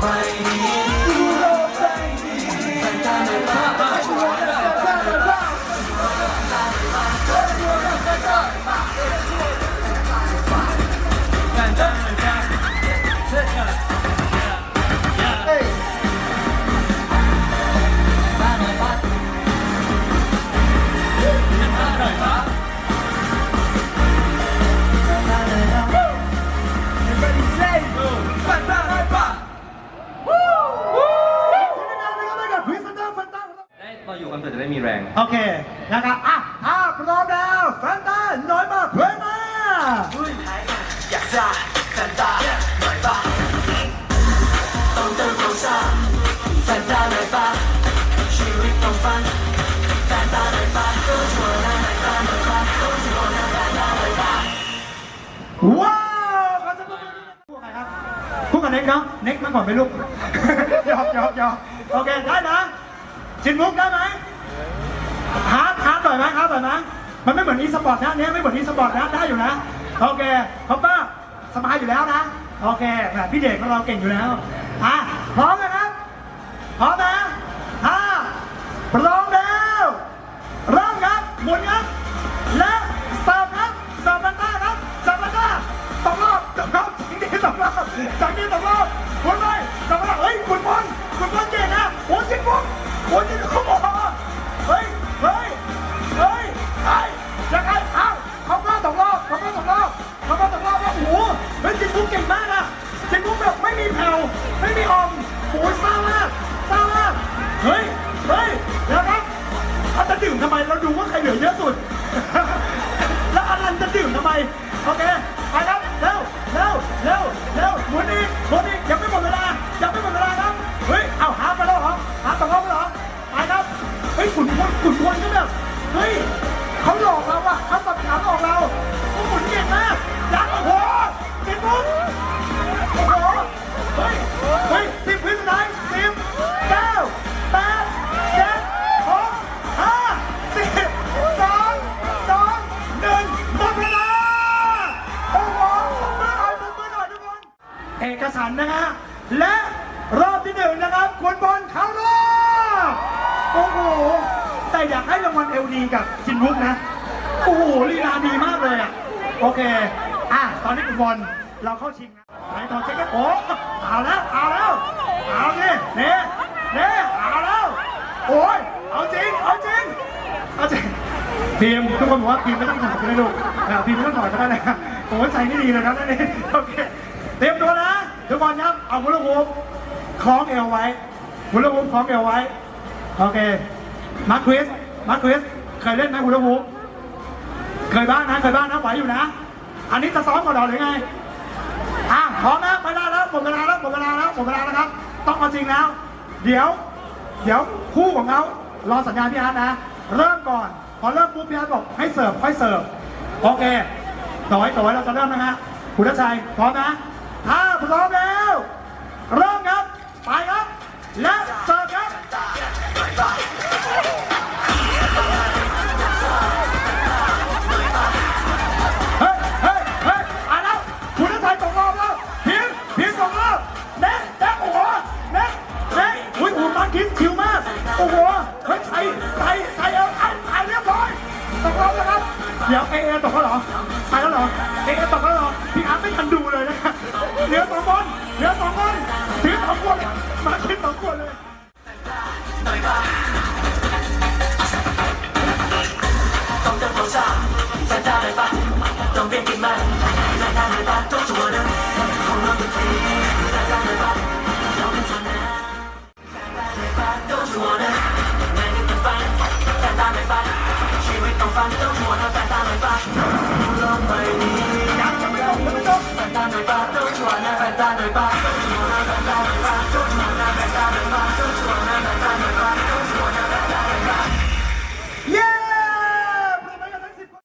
mind. โอเคนะครับอะถ้าพร้อมแล้วแฟนตาน้อยมากเพลงมาอยากจะแฟนตาหน่อยปะต้องเติมโคซ่าแฟนตาหน่อยปะชีวิตต้องฟันแฟนตาหน่อยปะก็ชัวร์นะแฟนตาหน่อยปะก็ชัวร์นะแฟนตาหน่อยปะว้าวขอเสยงปรบมือคู่กับใครครับคู่กับเน็กเนาะเน็กมาก่อนไปลูกหยอกหยอกหยอกโอเคได้นะชินมุกได้ไหม ฮาร์ดฮาร์ดต่อยไหมฮาร์ดต่อยไหมมันไม่เหมือนอีสปอร์ตนะเนี้ยไม่เหมือนอีสปอร์ตนะได้อยู่นะโอเคเขาก็สบายอยู่แล้วนะโอเคแบบพี่เด็กของเราเก่งอยู่แล้วอะพร้อมนะครับพร้อมนะฮะพร้อมแล้วเริ่มครับหมุนครับุ้งเก่งมากอะชิบปุ๊บแบบไม่มีแผ่วไม่มีออมโอ้ยซ่ามากซ่ามากเฮ้ยเฮ้ยเดี๋ยวครับเขาจะดื่มทำไมเราดูว่าใครเหลือเยอะสุด แล้วอลันจะดื่มทำไมโอเค สารนะฮะ และรอบที่หนึ่งนะครับคุณบอลเข้ารอบโอ้โห แต่อยากให้รางวัลเอลดีกับจินวุกนะ โอ้โหลีลาดีมากเลยอะ โอเค อะ ตอนนี้คุณบอลเราเข้าชิงนะไหนตอนเช็คกันโอ้เอาแล้ว เอาแล้ว เอาดิเน่เน่เอาแล้ว โอ้ย เอาจริง เอาจริง เอาจริงพีมทุกคนบอกว่าพีมไม่ต้องถอดก็ได้ลูกพีมไม่ต้องถอดก็ได้นะโอ้ยใจนี่ดีเลยนะนั่นเองโอเค เตรียมตัวนะ ทุกคนครับเอาพุทธภูมิคล้องเอวไว้พุทธภูมิคล้องเอวไว้ โอเค มาร์คคริส มาร์คคริส เคยเล่นไหมพุทธภูมิเคยบ้างนะ เคยบ้างนะไหวอยู่นะ อันนี้จะซ้อมก่อนเหรอหรือไง อะพร้อมนะไปได้แล้วหมดเวลาแล้วหมดเวลาแล้วหมดเวลาแล้วครับ ต้องเอาจริงแล้ว เดี๋ยว เดี๋ยวคู่ของเขารอสัญญาณพี่อาร์ตนะ เริ่มก่อน พอเริ่มปุ๊บพี่อาร์ตบอกให้เสิร์ฟค่อยเสิร์ฟ โอเคต่อไว้ต่อไว้เราจะเริ่มนะฮะคุณทัชชัยพร้อมนะ พร้อมแล้ว เริ่มครับ ไปครับ และเสิร์ฟครับเฮ้ยเฮ้ยเฮ้ยอ่านแล้วคุณทัชชัยตกรอบแล้วพิมพ์พิมพ์ตกรอบเน็ตเน็ตโอ้โหเน็ตเน็ตอุ้ยโอ้โหมาร์คิสคิวมากโอ้โหเฮ้ยไทยไทยไทยเอาไทยไทยเรียบร้อยตกรอบแล้วครับเดี๋ยวเอเอตกแล้วเหรอไปแล้วเหรอเอเอตกแล้วเหรอพี่อาร์ตไม่ทันดู เหลือสองคนเหลือสองคนถือสองคนมาคิดสองคนเลยต้องเติมโคซ่าแฟนตาหน่อยปะต้องเปลี่ยนกินมันแฟนตาหน่อยปะต้องชัวร์นะของเราเป็นทีแฟนตาหน่อยปะเราเป็นชนะแฟนตาหน่อยปะต้องชัวร์นะงานนี้ต้องฟันแฟนตาหน่อยปะชีวิตต้องฟันต้องชัวร์นะแฟนตาหน่อยปะโลกใบนี้ยังจะไม่ฟังไม่ลงแฟน 단단을 봐 Don't you wanna 단단을 봐 Don't you wanna 단단을 봐 Don't you wanna 단단을 봐 Don't you wanna 단단을 봐